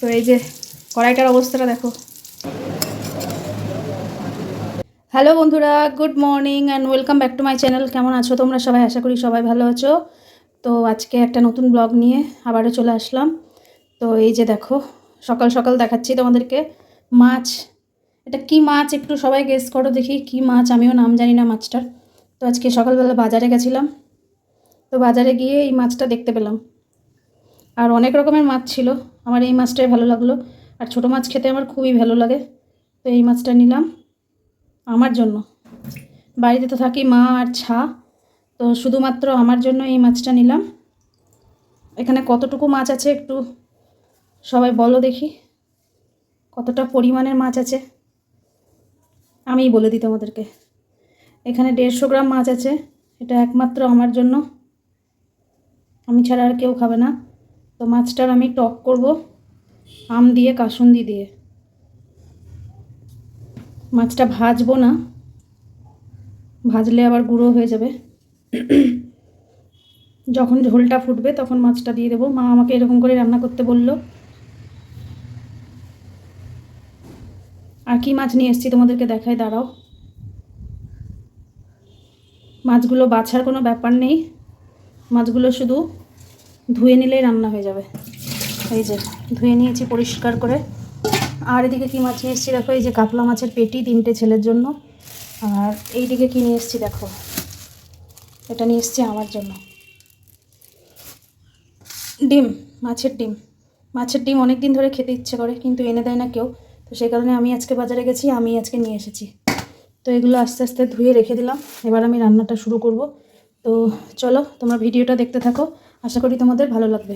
তো এই যে কড়াইটার অবস্থাটা দেখো। হ্যালো বন্ধুরা, good morning and welcome back to my channel. কেমন আছো তোমরা? সবাই আশা করি সবাই ভালো আছো। তো আজকে একটা নতুন ব্লগ নিয়ে আবারও চলে আসলাম। তো এই যে দেখো, সকাল সকাল দেখাচ্ছি তোমাদেরকে মাছ। এটা কি মাছ? একটু সবাই গেস করো দেখি কি মাছ, আমিও নাম জানি না মাছটার। তো আজকে সকালবেলা বাজারে গেছিলাম। তো বাজারে গিয়ে এই মাছটা দেখতে পেলাম। আর অনেক রকমের মাছ ছিল। আমার এই মাছটাই ভালো লাগল। আর ছোটো মাছ খেতে আমার খুবই ভালো লাগে। তো এই মাছটা নিলাম আমার জন্য। বাড়িতে তো থাকি মা আর ছা। তো শুধুমাত্র আমার জন্য এই মাছটা নিলাম। এখানে কতটুকু মাছ আছে একটু সবাই বলো দেখি। কতটা পরিমাণের মাছ আছে? আমিই বলে দিই তোমাদেরকে। এখানে দেড়শো গ্রাম মাছ আছে। এটা একমাত্র আমার জন্য। আমি ছাড়া আর কেউ খাবে না। তো মাছটার আমি টক করব, আম দিয়ে, কাসুন্দি দিয়ে। মাছটা ভাজবো না, ভাজলে আবার গুঁড়ো হয়ে যাবে। যখন ঝোলটা ফুটবে তখন মাছটা দিয়ে দেবো। মা আমাকে এরকম করে রান্না করতে বলল। আর কি মাছ নিয়ে এসেছি তোমাদেরকে দেখায় দাঁড়াও। মাছগুলো বাছার কোনো ব্যাপার নেই। মাছগুলো শুধু ধুয়ে নিলেই রান্না হয়ে যাবে। এই যে, ধুয়ে নিয়েছি পরিষ্কার করে। আর এদিকে কী মাছ নিয়ে এসেছি দেখো, এই যে কাতলা মাছের পেটি তিনটে ছেলের জন্য। আর এইদিকে কী নিয়ে এসেছি দেখো, এটা নিয়ে এসেছি আমার জন্য। ডিম, মাছের ডিম। মাছের ডিম অনেক দিন ধরে খেতে ইচ্ছে করে, কিন্তু এনে দেয় না কেউ। তো সেই কারণে আমি আজকে বাজারে গেছি, আমি আজকে নিয়ে এসেছি। তো এগুলো আস্তে আস্তে ধুয়ে রেখে দিলাম। এবার আমি রান্নাটা শুরু করব। তো চলো, তোমরা ভিডিওটা দেখতে থাকো। আশা করি তোমাদের ভালো লাগবে।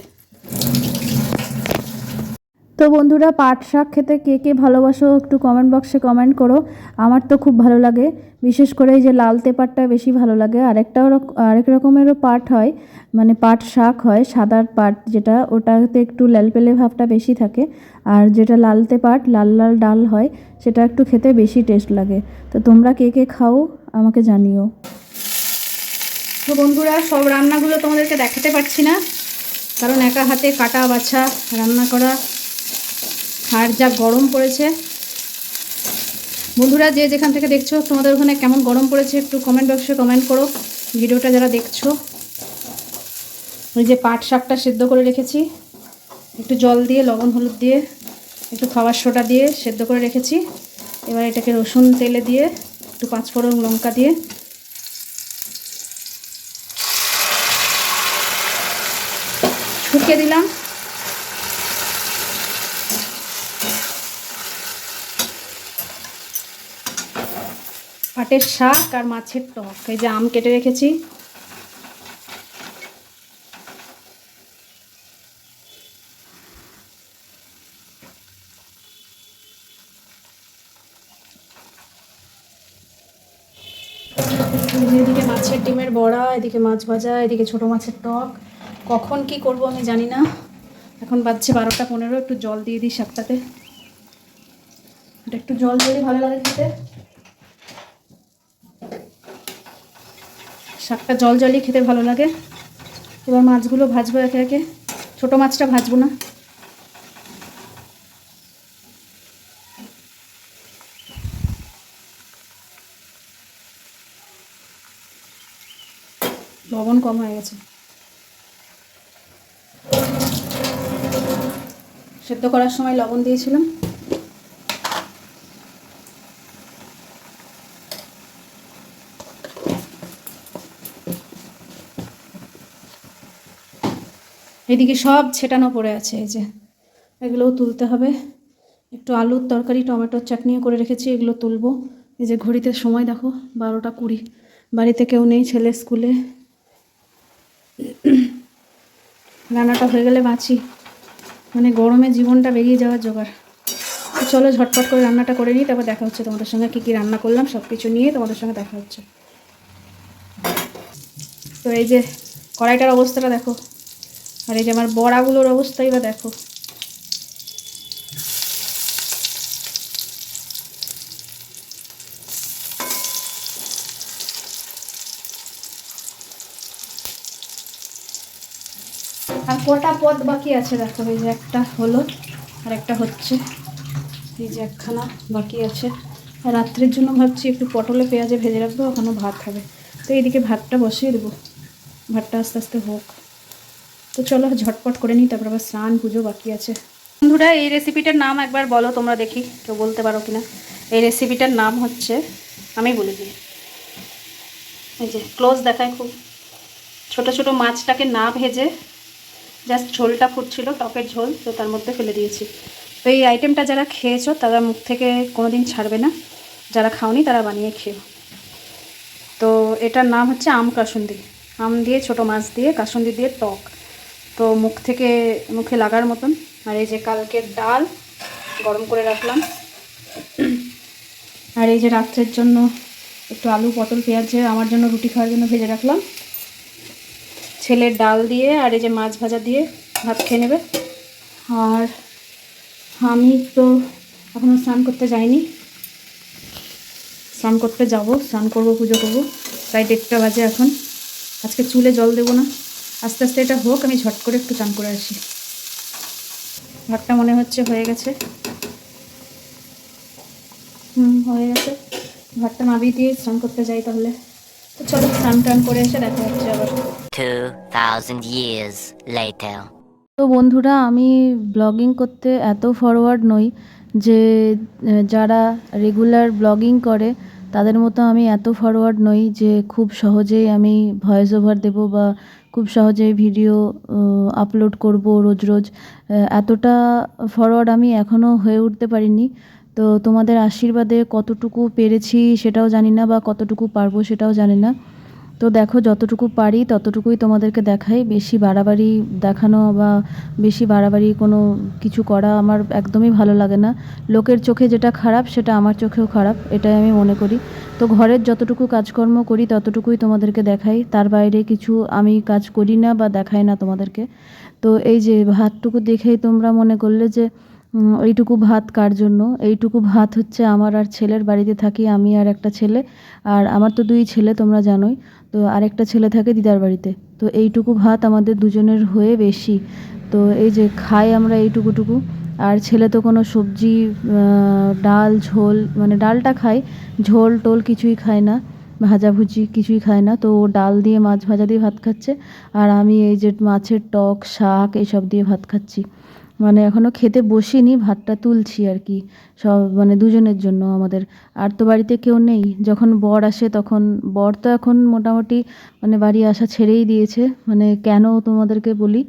তো বন্ধুরা, পাট শাক খেতে কে কে ভালোবাসো একটু কমেন্ট বক্সে কমেন্ট করো। আমার তো খুব ভালো লাগে। বিশেষ করে এই যে লালতে পাটটা বেশি ভালো লাগে। আরেকটাও রক- আরেক রকমেরও পাট হয় মানে পাট শাক হয় সাদার পাট যেটা, ওটাতে একটু ল্যালপেলে ভাবটা বেশি থাকে। আর যেটা লালতে পাট লাল লাল ডাল হয়, সেটা একটু খেতে বেশি টেস্ট লাগে। তো তোমরা কে কে খাও, আমাকে জানিও। তো বন্ধুরা, সব রান্নাগুলো তোমাদেরকে দেখাতে পারছি না। কারণ একা হাতে কাটা, বাছা, রান্না করা, আর যা গরম পড়েছে। বন্ধুরা, যে যেখান থেকে দেখছ, তোমাদের ওখানে কেমন গরম পড়েছে, একটু কমেন্ট বক্সে কমেন্ট করো। ভিডিওটা যারা দেখছ, ওই যে পাট শাকটা সেদ্ধ করে রেখেছি। একটু জল দিয়ে, লবণ, হলুদ দিয়ে, একটু খাবার সোটা দিয়ে সেদ্ধ করে রেখেছি। এবার এটাকে রসুন, তেলে দিয়ে, একটু পাঁচফোড়ন লঙ্কা দিয়ে শুকিয়ে দিলাম। পাটের শাক আর মাছের টক, এই যে আম কেটে রেখেছি। এদিকে মাছের ডিমের বড়া, এদিকে মাছ ভাজা, এদিকে ছোট মাছের টক। কখন কি করব আমি জানি না। এখন বাজছে বারোটা পনেরো, একটু জল দিয়ে দিই শাকটাতে। একটু জল দিলে ভালো লাগে খেতে। শাকটা জল জলই খেতে ভালো লাগে। এবার মাছগুলো ভাজবো একে একে। ছোটো মাছটা ভাজবো না। লবণ কম হয়ে গেছে। সেদ্ধ করার সময় লবণ দিয়েছিলাম। এদিকে সব ছেটানো পড়ে আছে, এই যে। এগুলোও তুলতে হবে। একটু আলুর তরকারি, টমেটোর চাটনিও করে রেখেছি, এগুলো তুলবো। এই যে ঘড়িতে সময়, দেখো, বারোটা কুড়ি। বাড়িতে কেউ নেই, ছেলে স্কুলে। রান্নাটা হয়ে গেলে বাঁচি। মানে গরমে জীবনটা বেরিয়ে যাওয়ার জোগাড়। চলো ঝটপট করে রান্নাটা করে নিই, তারপর দেখা হচ্ছে তোমাদের সঙ্গে কী কী রান্না করলাম সব কিছু নিয়ে তোমাদের সঙ্গে দেখা হচ্ছে। তো এই যে কড়াইটার অবস্থাটা দেখো, আর এই যে আমার বড়াগুলোর অবস্থাই বা দেখো। আর কটা পদ বাকি আছে দেখো, এই যে একটা হলো আর একটা হচ্ছে। এই যে একখানা বাকি আছে। আর রাত্রের জন্য ভাবছি একটু পটলে পেঁয়াজে ভেজে রাখব, ওখানে ভাত হবে। তো এইদিকে ভাতটা বসিয়ে দেবো। ভাতটা আস্তে আস্তে হোক। তো চলো ঝটপট করে নিই, তারপর আবার স্নান পুজো বাকি আছে। বন্ধুরা, এই রেসিপিটার নাম একবার বলো, তোমরা দেখি কেউ বলতে পারো কিনা। এই রেসিপিটার নাম হচ্ছে, আমি বলে দিই। এই যে ক্লোজ দেখায় খুব। ছোট ছোট মাছটাকে না ভেজে জাস্ট ঝোলটা ফুটছিল, টকের ঝোল, তো তার মধ্যে ফেলে দিয়েছি। তো এই আইটেমটা যারা খেয়েছো, তারা মুখ থেকে কোনো দিন ছাড়বে না। যারা খাওনি, তারা বানিয়ে খেও তো এটার নাম হচ্ছে আম কাসুন্দি। আম দিয়ে ছোট মাছ দিয়ে, কাসুন্দি দিয়ে টক। তো মুখ থেকে, মুখে লাগার মতন। আর এই যে কালকের ডাল, গরম করে রাখলাম। আর এই যে রাত্রের জন্য একটু আলু, পটল, পেঁয়াজ আমার জন্য রুটি খাওয়ার জন্য ভেজে রাখলাম। ছেলের ডাল দিয়ে আর এই যে মাছ ভাজা দিয়ে ভাত খেয়ে নেবে। আর আমি তো এখনও স্নান করতে যাইনি। স্নান করতে যাব, স্নান করব, পুজো করব। প্রায় দেড়টা বাজে এখন। আজকে চুলে জল দেবো না। আস্তে আস্তে এটা হোক, আমি ঝট করে একটু চান করে আসি। ভাতটা মনে হচ্ছে হয়ে গেছে। হুম, হয়ে গেছে। ভাতটা নামিয়ে দিয়ে স্নান করতে যাই তাহলে। তো চলো, স্নান টান করে এসে দেখা হচ্ছে আবার। 2,000 years later. তো বন্ধুরা আমি ব্লগিং করতে এত ফরওয়ার্ড নই যে যারা রেগুলার ব্লগিং করে তাদের মতো আমি এত ফরওয়ার্ড নই যে খুব সহজেই আমি ভয়েস ওভার দেবো বা খুব সহজেই ভিডিও আপলোড করব রোজ রোজ। এতটা ফরওয়ার্ড আমি এখনও হয়ে উঠতে পারিনি। তো তোমাদের আশীর্বাদে কতটুকু পেরেছি সেটাও জানি না বা কতটুকু পারব সেটাও জানি না। তো দেখো, যতটুকু পারি ততটুকুই তোমাদেরকে দেখাই। বেশি বাড়াবাড়ি দেখানো বা বেশি বাড়াবাড়ি কোনো কিছু করা আমার একদমই ভালো লাগে না। লোকের চোখে যেটা খারাপ, সেটা আমার চোখেও খারাপ, এটাই আমি মনে করি। তো ঘরের যতটুকু কাজকর্ম করি ততটুকুই তোমাদেরকে দেখাই। তার বাইরে কিছু আমি কাজ করি না বা দেখাই না তোমাদেরকে। তো এই যে ভাতটুকু দেখেই তোমরা মনে করলে যে এইটুকু ভাত কার জন্য? এইটুকু ভাত হচ্ছে আমার আর ছেলের বাড়িতে থাকি, আমি আর একটা ছেলে। আর আমার তো দুই ছেলে, তোমরা জানোই। তো আরেকটা ছেলে থাকে দিদার বাড়িতে। তো এইটুকু ভাত আমাদের দুজনের হয়ে বেশি। তো এই যে খাই আমরা এইটুকুটুকু। আর ছেলে তো কোনো সবজি ডাল, ঝোল মানে ডালটা খায়। ঝোল টোল কিছুই খায় না। ভাজাভুজি কিছুই খায় না। তো ও ডাল দিয়ে মাছ ভাজা দিয়ে ভাত খাচ্ছে। আর আমি এই যে মাছের টক, শাক এইসব দিয়ে ভাত খাচ্ছি। মানে এখনও খেতে বসিনি, ভাতটা তুলছি আর কি। সব মানে দুজনের জন্য আমাদের। আর তো বাড়িতে কেউ নেই। যখন বর আসে তখন, বর তো এখন মোটামুটি মানে বাড়ি আসা ছেড়েই দিয়েছে। মানে কেন তোমাদেরকে বলি?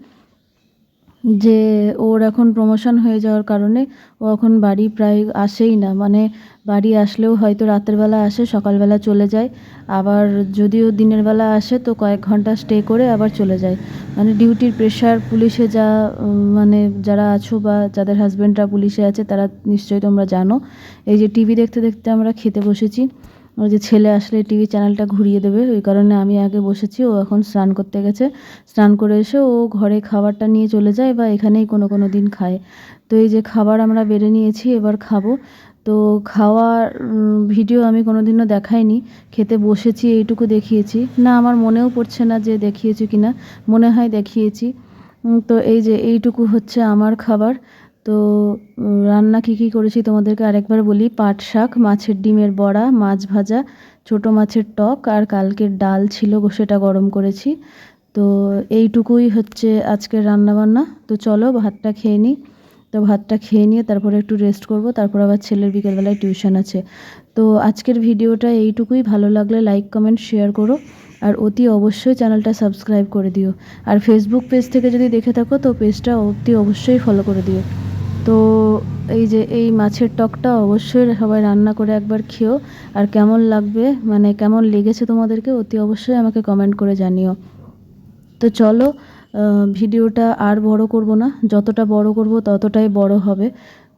যে ওর এখন প্রমোশন হয়ে যাওয়ার কারণে ও এখন বাড়ি প্রায় আসেই না। মানে বাড়ি আসলেও হয়তো রাতের বেলা আসে সকালবেলা চলে যায়। আবার যদিও দিনের বেলা আসে তো কয়েক ঘণ্টা স্টে করে আবার চলে যায়। মানে ডিউটির প্রেশার পুলিশে যা মানে যারা আছো বা যাদের হাজব্যান্ডরা পুলিশে আছে তারা নিশ্চয়ই তোমরা জানো। এই যে টিভি দেখতে দেখতে আমরা খেতে বসেছি। ওই যে ছেলে আসলে টিভি চ্যানেলটা ঘুরিয়ে দেবে, ওই কারণে আমি আগে বসেছি, ও এখন স্নান করতে গেছে। স্নান করে এসে ও ঘরে খাবারটা নিয়ে চলে যায় বা এখানেই কোনো কোনো দিন খায়। তো এই যে খাবার আমরা বেড়ে নিয়েছি, এবার খাব। তো খাওয়ার ভিডিও আমি কোনোদিনও দেখাইনি, খেতে বসেছি, এইটুকু দেখিয়েছি। না, আমার মনেও পড়ছে না যে দেখিয়েছি কি না মনে হয় দেখিয়েছি। তো এই যে এইটুকু হচ্ছে আমার খাবার। তো রান্না কী কী করেছি তোমাদেরকে আরেকবার বলি। পাট শাক, মাছের ডিমের বড়া, মাছ ভাজা, ছোট মাছের টক আর কালকের ডাল ছিল সেটা গরম করেছি। তো, এইটুকুই হচ্ছে আজকের রান্নাবান্না। তো চলো, ভাতটা খেয়ে নিই। তো ভাতটা খেয়ে নিয়ে তারপরে একটু রেস্ট করব, তারপর আবার ছেলের বিকেলবেলায় টিউশন আছে। তো আজকের ভিডিওটা এইটুকুই, ভালো লাগলে লাইক কমেন্ট শেয়ার করো। আর অতি অবশ্যই চ্যানেলটা সাবস্ক্রাইব করে দিও। আর ফেসবুক পেজ থেকে যদি দেখে থাকো, তো পেজটা অতি অবশ্যই ফলো করে দিও। তো এই যে এই মাছের টকটা অবশ্যই সবাই রান্না করে একবার খেও। আর কেমন লাগবে মানে কেমন লেগেছে তোমাদেরকে অতি অবশ্যই আমাকে কমেন্ট করে জানিও। তো চলো ভিডিওটা আর বড় করব না। যতটা বড় করব ততটাই বড় হবে।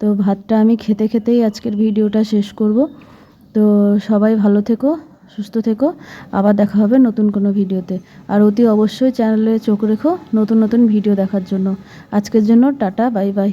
তো ভাতটা আমি খেতে খেতেই আজকের ভিডিওটা শেষ করব। তো সবাই ভালো থেকো, সুস্থ থেকো। আবার দেখা হবে নতুন কোনো ভিডিওতে। আর অতি অবশ্যই চ্যানেলে চোখ রেখো নতুন নতুন ভিডিও দেখার জন্য। আজকের জন্য টাটা বাই বাই